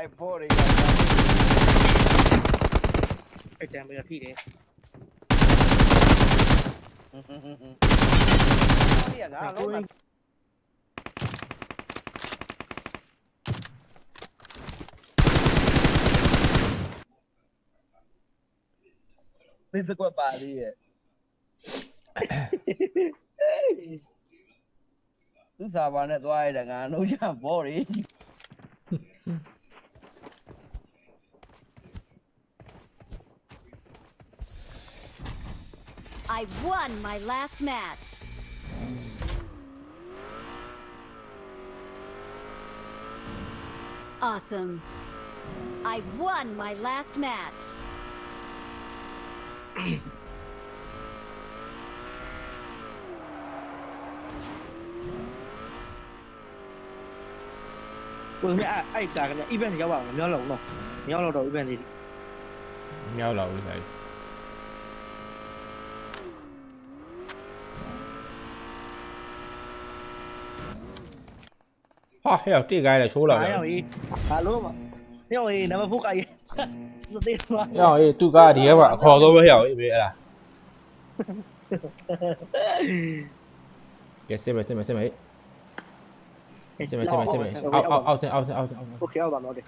အဲ့ဘော်တွေအဲ့တံပဲထိတယ်ဒီကငါလုံးဝသိစကွက်ပါသေးရဲ့သူစာပါနဲ့သွားရတဲ့ငါလုံးချဘော်တွေ I won my last match. Awesome. I won my last match. ကိုယ်မြအဲ့အဲ့ကာကလည်း event ရောက်ပါမမျောလောက်တော့မမျောလောက်တော့ event လေးမြောက်လာဦးဆိုင် ဟာဟဲ့တိတ်ကိုင်းလေရှိုးလာတယ် Ayo, eh. Halo, Mak. Yo, eh, nama buka ya. Seperti itu, Mak. ဟဲ့အေးသူကဒီကမှာအခေါ်ဆုံးပဲဟဲ့အေးပဲအဲ့ဒါကဲစစ်မယ်စစ်မယ်စစ်မယ်ဟေ့ Eh, စစ်မယ်စစ်မယ် awak, စစ်မယ် awak, အောက် awak, အောက် awak. အောက်တင်အောက်တင်အောက်တင်အောက်တင် Okey, awak, Mak, okey.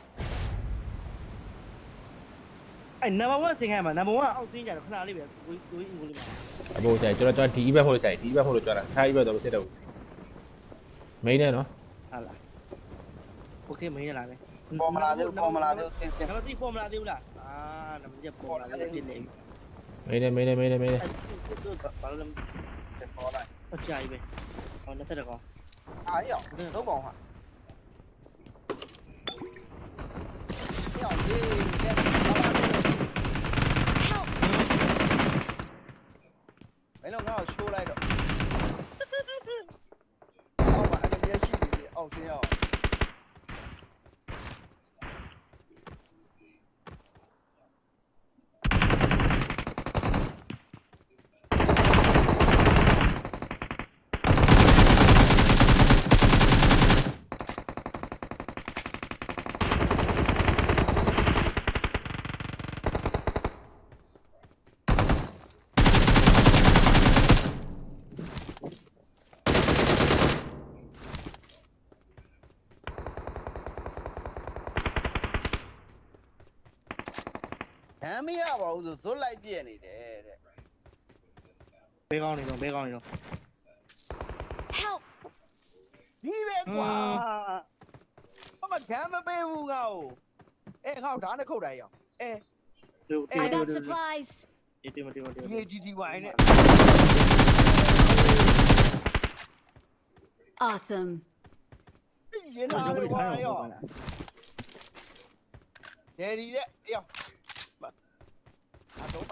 Eh, nama one sing, Mak. Nama one, awak sing je. Kenal ni, Mak. Gui- gui- gui- gui- Mak. အပေါ်ဆိုင်ကျွန်တော်ကျွန်တော်ဒီ event ဟုတ်လို့ဆိုင်ဒီ event ဟုတ်လို့ကြွားတာခါ event တော့မစစ်တော့ဘူး main နဲ့နော် Alah. Okay మహిళ లాగా కోమలాదేవ్ కోమలాదేవ్ నమస్తే కోమలాదేవ్ లా ఆ నమస్తే కోమలాదేవ్ జిల్లేవి మేనే మేనే మేనే మేనే పరలం చెప్పాలా వచ్చి ఆయి బే అవున సరే కో ఆయో దో బావ mấy lần nào show lại được, ông bạn em biết gì thì ông thế nào ဟောလက်ထက်ကောင်အားရောက်လုံးပေါင်းဟာရောက်ဒီကဲဘာမှမလုပ် Help! ဘယ်တော့ငါ့ကိုရှိုးလိုက်တော့အောက်မှာအဲ့ဒါရှိပြီအောက်သင်းရောက်ဟမ်းမရပါဘူးဆိုဇွတ်လိုက်ပြည့်နေတယ်တဲ့ဘဲကောင်းနေတော့ဘဲကောင်းနေတော့ Help! ဒီပဲကွာဘာမှဓမ်းမပေးဘူးငါ့ကိုအဲငါ့ကိုဓာတ်နဲ့ခုတ်တိုင်းရောအဲဒီ I ဒီ got supplies. ဒီဒီဒီဒီဒီ GTY နဲ့ Awesome. ရင်လာတယ်ကွာရော ဒယ်ဒီတဲ့ရောအတော့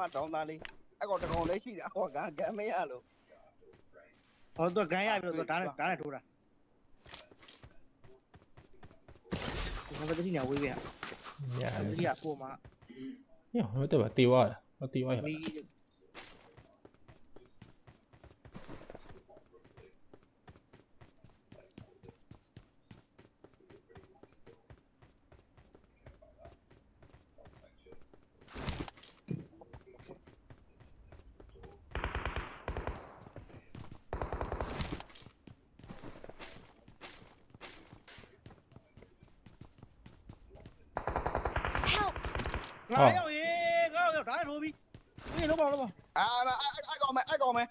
မတောင်းသားလေးအကောတကောင်လေးရှိတာဟောကကမ်းမရလို့ဟောတော့ဂန်းရပြီတော့ဓာတ်နဲ့ဓာတ်နဲ့ထိုးတာဘာပဲတိနေဝေးပြန်။ညာအဲ့ဒီကပို့မှာ။ညဟိုတော့တေးသွားတာ။ဟိုတေးသွားရမီး ငါရောက်ရေငါရောက်ဓာတ်နဲ့ထိုးပြီးဒီလုံးပေါလုံးပေါအာအကောင်မဲအကောင်မဲ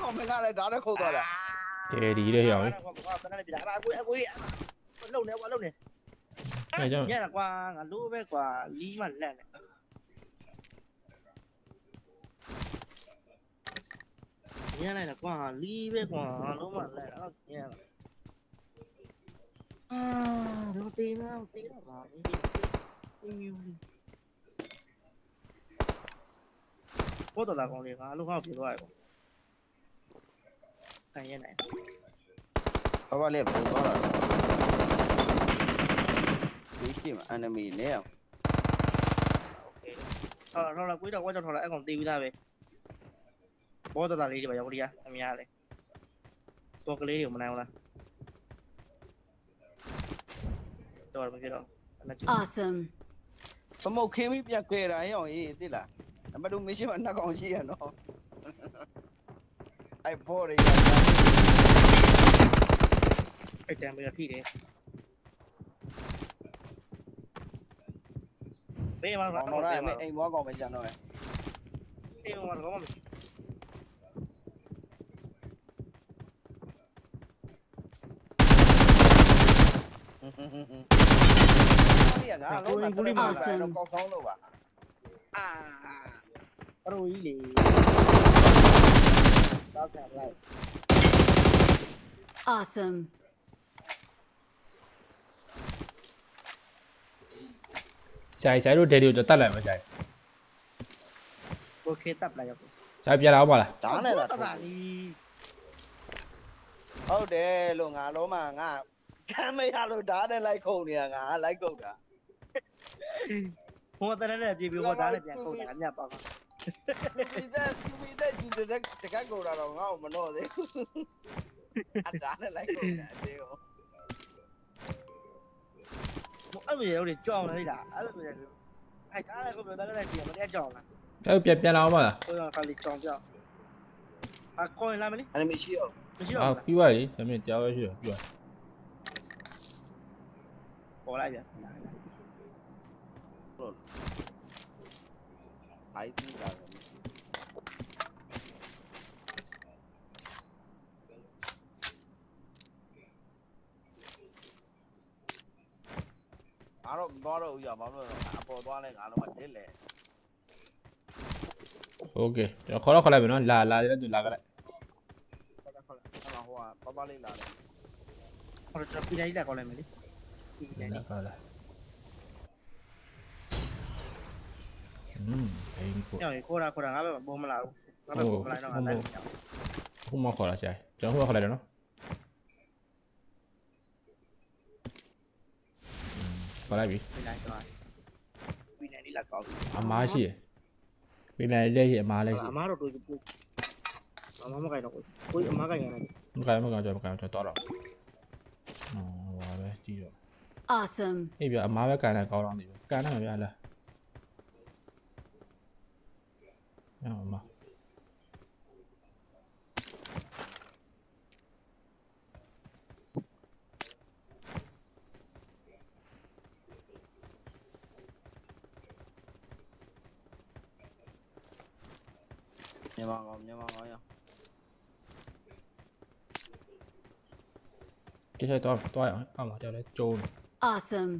ကောင်မဲကလည်းဓာတ်နဲ့ခုတ်သွားတာ။ကဲဒီလေဟဲ့အေးကွာကွာဘယ်နဲ့ပြတာအကွေးအကွေးလုံနေကွာလုံနေ။အဲကြောင့်ညရကွာငါလိုးပဲကွာလီးမှလက်နေညလိုက်တာကွာလီးပဲကွာလုံးမှလက်တော့ညရအာတော့တေးမအောင်တေးတော့ပါဘူး ဘောတော်လာကောင်းလေးကအလုံးဟောက်ပြေသွားရပေါ့ခံရနိုင်ဘာဘာလေးဘယ်သွားတာဒီရှိမှာ enemy နဲ့အောင်အော်တော့လာကိုတော့ဝါကြောက်ထော်လာအကောင်တေးပြီးသားပဲဘောတော်လာလေးတွေပါရောက်ကြရအများလေတော့ကလေးတွေမနိုင်ဘူးလားတော့မဖြစ်တော့လက်ကျ Awesome. စမုတ်ခင်းပြီးပြတ်ခဲ့တာရောရေးသိလား နံပါတ်2မရှင်မနှက်ကောင်ရှိရနော်အဲ့ဘော်တွေကအဲ့တန်ပြီးတော့ထိတယ်ဘေးမှာဘောတော့င်တော့တော့အဲ့အဲ့အိမ်ဘွားကောင်ပဲကျန်တော့ရဲ့အေးမှာတော့မမရှိဒီကငါလုံးဝတည်းမှာတော့ကောက်ကောင်းလို့ပါအာ ပရိုကြီးလေတော့ကလိုက် Awesome. ဆရာကြီးဆရာတို့ဒယ်ဒီကိုတတ်လိုက်မှာဆရာကြီး โอเคတပ်လိုက်ရောက် ဆရာပြန်လာအောင်ပါလား ဓာတ်နဲ့သာ တတာလီ ဟုတ်တယ်လို့ငါလုံးမငါကမ်းမရလို့ဓာတ်နဲ့လိုက်ခုန်နေတာငါလိုက်ခုန်တာ ဟိုတရတဲ့ပြေပြေဟောဒါလည်းပြန်ကုန်တာညပါပါ ဒီသက်ဒီသက်ကြီးတဲ့တကက်ကိုတာတော့ငါ့ကိုမနှော့သေးဘူးအဓာတ်နဲ့လိုက်ခုန်တာအသေးကိုအဲ့လိုရောကြောင်းနေတာအဲ့လိုမျိုးအဲ့ဒါလည်းကိုပြောတယ်လည်းပြန်မတက်ကြောင်းလားဆရာတို့ပြန်ပြန်လာအောင်ပါလားဟိုကခါလေးကြောင်းပြောင်းအကောင်းလာမလေးအဲ့မရှိတော့မရှိအာတော့ပြီးသွားပြီဒါမြင်တရားပဲရှိတယ်ပြီးသွားပေါ်လိုက်ပြန် အိုက်တီလာတယ်အားတော့မသွားတော့ဘူးရဘာလို့လဲအပေါ်သွားလဲငါတော့မတက်လေ โอเคကျွန်တော်ခေါ်တော့ခေါ်လိုက်ပြီနော်လာလာတဲ့သူလာကြလိုက် ဟုတ်တယ်ဟုတ်တယ်အဲ့မှာဟိုကပပလေးလာတယ် ဟိုတော့ပြည်လိုက်လာကောင်းလိုက်မလေးပြည်လိုက် လာခေါ်လာอืม အင်းကိုညောင်ခေါ်တာခေါ်တာငါပဲပုံမလာဘူးငါပဲပုံမလာတော့ငါလိုက်ခုမှခေါ်လာဆရာကြီးကျွန်တော်ခုမှခေါ်လိုက်တယ်နော်ခေါ်လိုက်ပြီပြည်လိုက်တော့ပြည်နေလာကောင်းအမားရှိရပြည်နယ်လက်ရှိအမားလက်ရှိအမားတော့တွေ့ဘူးအမားမကိုင်တော့ကိုအမားကိုင်ရတယ်မကဲမကဲကျွန်တော်မကဲကျွန်တော်တော့တော့ဟောဟာပဲကြည့်တော့ Awesome. အေးပြအမားပဲကန်တယ်ကောင်းတော့နေပြီကန်တယ်မပြလား ညအမမြန်မာကောင်မြန်မာကောင်ရတချို့တော့တော့အောင်အောက်မှာကြောက်လဲကျုံး Awesome.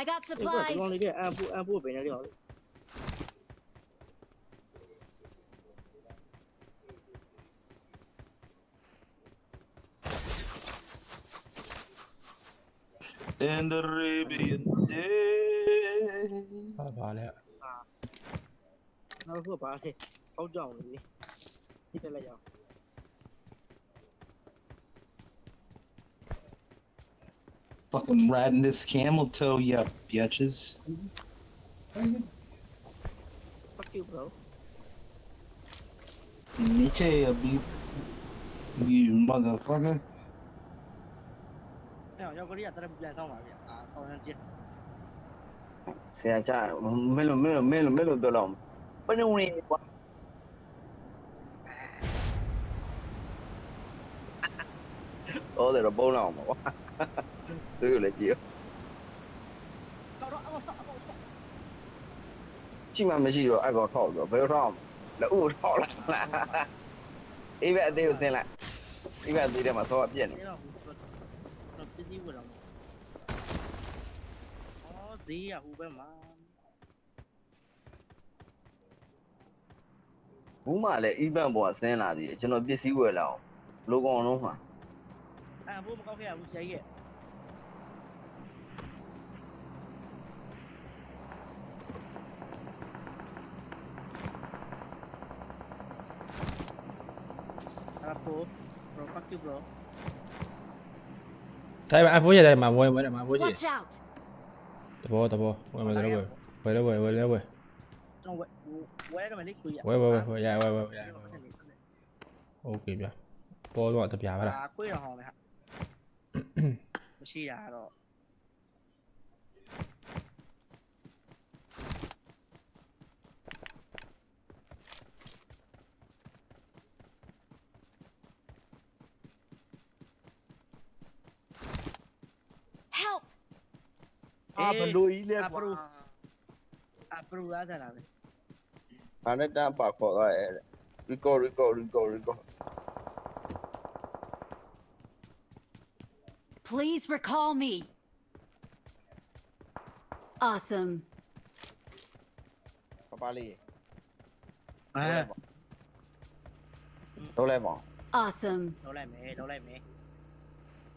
I got ဒီကော supplies. င်းလေးကအပူအပူပဲနေတယ် In the Arabian day. ဟာပါလဲနောက်ခုပါလေဟောက်ကြောင်လေးဒီတက်လိုက်ရအောင် Fucking riding this camel toe, you bitches. fuck you bro Okay, you, you motherfucker. အဲ့ရောက်ကြရတဲ့ပြန်ဆောင်ပါဗျအာဆောင်းရချင်းဆရာကြမ င်းလိုမင်းလိုမင်းလိုမင်းလိုပြောတော့ဘယ်နည်းဝင်ကွာဟောတယ်တော့ပုံးလောက်မှာကွာသူလည်းကြည့်တော့တော့အော်ဆောက်အော်ဆောက်ကြည့်မှမရှိတော့အဲ့ကောင်ထောက်တော့ဘယ်တော့ထောက်လက်ဦးထောက်လာအေးပဲအသေးကိုသင်လိုက်အေးပဲအသေးထဲမှာသောအပြက်နေအဲ့တော့တော့ပြည်ကြီးဝင်တော့အော်ဈေးရဟိုဘက်မှာဘူးမှလည်းအီးဘန်ပေါ်ဆင်းလာသေးတယ်ကျွန်တော်ပစ္စည်းဝယ်လာအောင်လိုကောင်လုံးမှာ အာဘိုးမကောက်ခဲ့ရဘူးဆရာကြီးရဲ့အာဘိုး bro fuck you bro တိုင်းမှာအဖိုးရတယ်မှာဝယ်ဝယ်တယ်မှာဖိုးရှိ Watch out. တဘောတဘောဝယ်မယ်လည်းဝယ်ဝယ်လည်းဝယ်ဝယ်လည်းဝယ်ကျွန်တော်ဝဲဝဲတော့မလေးကိုရ မရှိတာတော့ Help! အာဘလို့ကြီးလဲအပကွာရူအပရူအားသာလားပဲ ဘာနဲ့တန်းပါခေါ်သွားရဲတဲ့ record record record record Please recall me. Awesome. ပပလေးအဲလုံးလိုက်ပါ Awesome. လုံးလိုက်မယ်လုံးလိုက်မယ်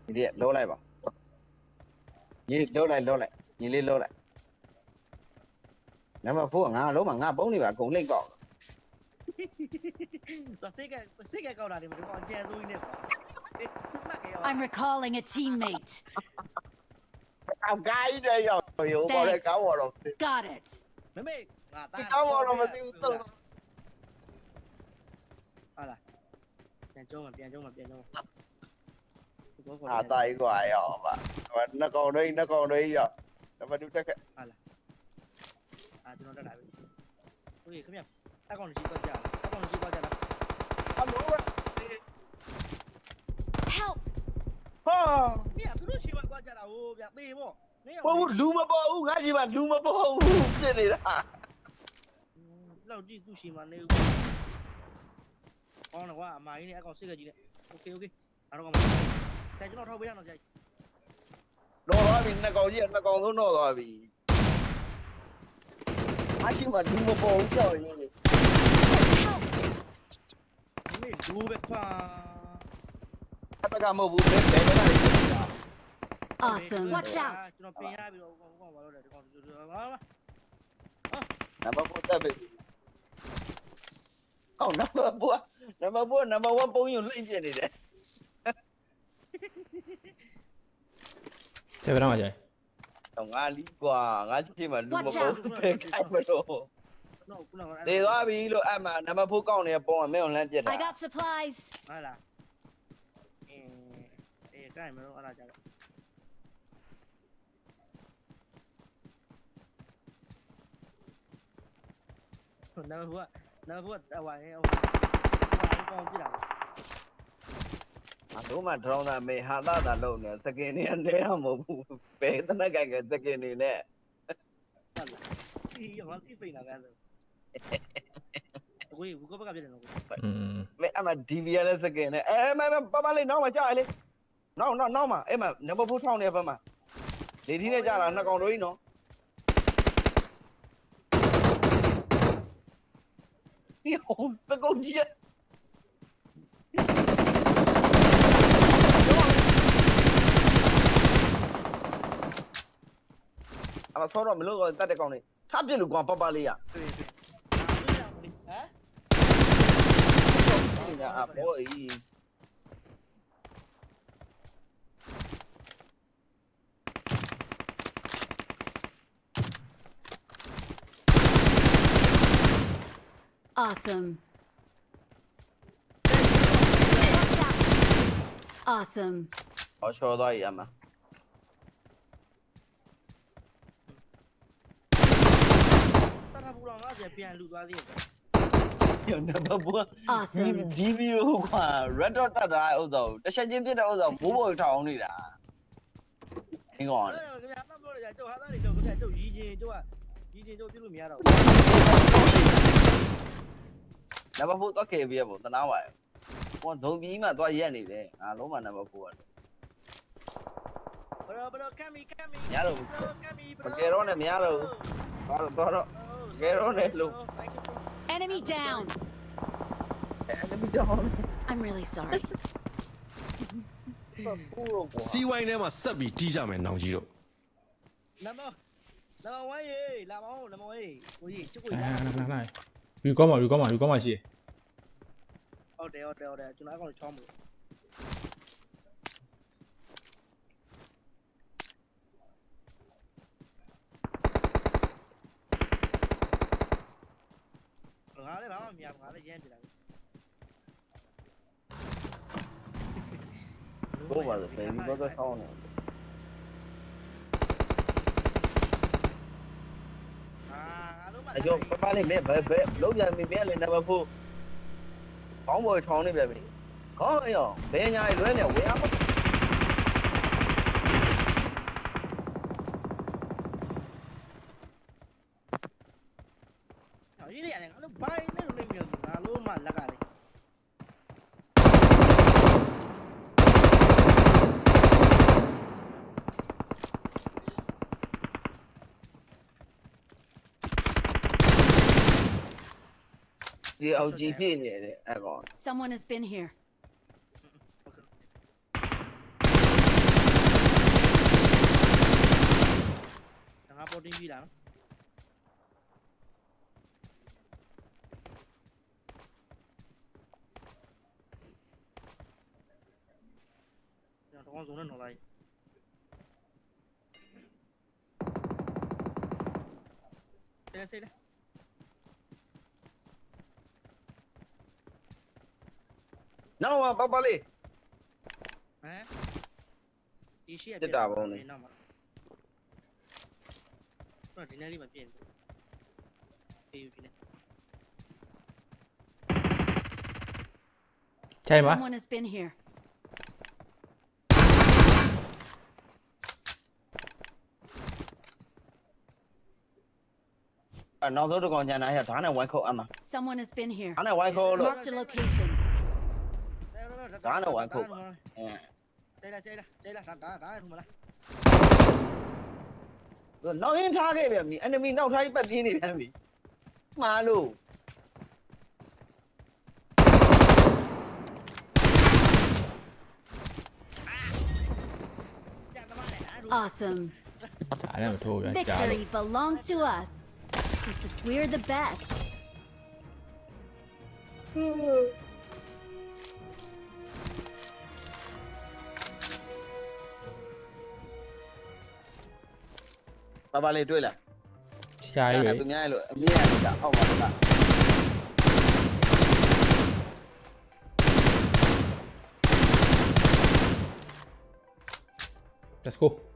ဒီလေးလုံးလိုက်ပါညီလုံးလိုက်လုံးလိုက်ညီလေးလုံးလိုက်နံပါတ်4ကငါလုံးမှာငါပုံးနေပါအကုန်လိမ့်ကောက်တော့ I'm recalling a teammate. အဂိုင်းတဲ့ရောက်ရောပေါ်တဲ့ကောင်းတော် Got it. မမေငါတာဒီကောင်းတော်မသိဘူးသုံးဟာလားပြန်ကြုံးမပြန်ကြုံးမပြန်ကြုံးမအာတိုင်ကွာရောပါနှကောင်တွေနှကောင်တွေရောနံပါတ်2တက်ခဲ့အာကျွန်တော်တက်လာပြီဟိုကြီးခင်ဗျာတက်ကောင်ကြီးပတ်ကြတက်ကောင်ကြီးပတ်ကြလားအလိုပဲ ဟာ မြတ်သူတို့ရှိမှကွာကြာတာဟိုဗျသေပေါ့နေရော ဘို့လူမပေါ်ဘူးငါကြီးမလူမပေါ်ဘူးဖြစ်နေတာ လောက်ကြည့်သူ့ရှိမှနေဦးကောင်းတော့ကွာအမကြီးနဲ့အကောင်စစ်ကကြီးနဲ့โอเคโอเคအားတော့ကောင်းပါဆယ်ကျွန်တော်ထောက်ပေးရအောင်ကြာ တော့သွားပြီနှစ်ကောင်ကြီးကနှစ်ကောင်သုံးတော့သွားပြီအရှိမလူမပေါ်ဘူးကြောက်ရင်းနေ Help! မေလူပဲကွာ အပကမဟုတ်ဘူးဘယ်ဘယ်ကနေဖြစ်နေတာ Awesome. Watch out! ကျွန်တော်ပြင်ရပြီးတော့ကောင်းကောင်းပါတော့တယ်ဒီကောင်ဟာနံပါတ်4တက်ပြီဟောနံပါတ်4နံပါတ်4နံပါတ်1ပုံရုံလိမ့်ပြနေတယ်ဆက်ပြတော့မှာကြိုင်တော့ငါလီကွာငါချစ်မှလူမ Watch ပေါ် out. ဘူးဘယ်ခိုင်မလို့တော့ခုနကနေသွားပြီလို့အမှနံပါတ်4ကောက်နေတဲ့ပုံကမင်းအောင်လန့်ပြစ်တာ I got supplies. ဟာလားအဲ အဲကိုင်မလို့အဲ့ဒါကြတော့နာမဘူးနာမဘူးအဝိုင်းဟိုကောင်းပြတာအတော့မှဒရောင်းတာမေဟာသာသာလုံးနေစကင်နေနေရမဟုတ်ဘူးဘယ်တနက်ကကစကင်နေနဲ့ဟုတ်လားဒီရောတိပိန်လာကြတယ်ကိုဘူးကဘကပြတယ်နော်ကိုอืมမေအမဒီဗီရလဲစကင်နေအဲမမပပလေးနောက်မှကြာလေ နောက်နောက်နောက်မှအဲ့မနံပါတ်4ထောင်းနေဘက်မှာလေဒီနဲ့ကြာလာနှစ်ကောင်တို့ကြီးနော်ဒီဟိုစကုတ်ကြီးအမဆောတော့မလို့တော့တတ်တဲ့ကောင်လေးထားပြစ်လို့ကွာပပလေးရတွေ့တွေ့ဟမ်ညာအဘောကြီး။ Awesome. Watch out! Awesome. ဟောချောသွားရအမတရဘူးတော့ငါပြန်လူသွားသေးတယ်ညနံပါတ်ဘောဒီ Awesome. ဒီဗီယိုကွာ red dot တက်တာဥစ္စာကိုတစ်ချက်ချင်းပြစ်တဲ့ဥစ္စာကိုမိုးပေါ်ထောင်နေတာအင်းကောင်အဲ့ဒါကလည်းအမှန်ပြောရကြတော့ဟာသားတွေတော့ကြတော့ရီချင်းတို့ကရီချင်းတို့ပြလို့မရတော့ဘူး နံပါတ်4တော့ခဲ့ပြရပေါ့တနာပါရဟောဇုံပြီးမှသွားရက်နေတယ်ငါလုံးမနံပါတ်4ရတယ်ဘရောဘရောကမ်မီကမ်မီမရတော့ဘူးကမ်မီမကယ်တော့နဲ့မရတော့ဘူးသွားတော့သွားတော့ကဲတော့နဲ့လို့ Enemy down. အဲ့ဒီတော့ I'm really sorry. ဘူးတော့ကွာစီးဝိုင်းထဲမှာဆက်ပြီးတီးကြမယ်နောင်ကြီးတို့နံပါတ်နံပါတ်1ရေလာပါဦးနံပါတ်1ကိုကြီးချစ်ကိုခဏရခဏ ခဏခဏယူကောင်းပါယူကောင်းပါယူကောင်းပါရှိဟုတ်တယ်ဟုတ်တယ်ဟုတ်တယ်ကျွန်တော်အကောင်ချောင်းမလို့ငါလည်းဘာမှမမြင်ငါလည်းရမ်းပြတာဘိုးပါလေဘယ်ဒီဘောတော့ဆောင်းနေအ ကျော်ပပလေးမဲဘယ်ဘယ်လုံးပြန်ပြီမဲလေနံပါတ်4ခေါင်းပေါ်ထောင်းနေပြန်ပြီခေါင်းရောဘယ်ညာလွဲနေဝင်အောင် ဟောရေးရတယ်ငါတို့ဘိုင်းနဲ့လို့နေမျိုးငါလို့မှလက်ကလေ ဒီအောင်ကြည့်ပြည့်နေတယ်အဲ့ကောင် Someone has been here. ငါပေါ်တင်ပြီးလာနော်ကျွန်တော်တော့ဇုံနဲ့ နော်လိုက်တယ်တယ်နောက်ပါပပလေး ဟမ်ဒီရှိရတက်တာပေါ့လေနောက်မှာတော့ဒီနေ့လေးမပြည့်ဘူးအေးယူဒီနေ့ချိုင်ပါ Someone has been here. အဲ့နောက်ဆုံးတစ်ကောင်ကျန်တာဟဲ့ဓာတ်နဲ့ဝိုင်းခုတ်အမှာ Someone has been here. ဓာတ်နဲ့ဝိုင်းခုတ်လို့ Marked a location. ဒါနဲ့ဝိုင်းခုတ်ပါအဲကျဲလာကျဲလာကျဲလာဒါဒါဒါထူမလားနောက်ရင်ထားခဲ့ပြန်ပြီ enemy နောက်ထားပြီးပတ်ပြေးနေပြန်ပြီမှားလို့ကြာသမားလေဒါထူ Awesome. ဒါနဲ့မထိုးပြန်ကြားလို့ Victory belongs to us. We're the best. ပပလေးတွေ့လားရှားရွေးသူများရဲ့လို့အမြင့်ရတာအောက်ပါက let's go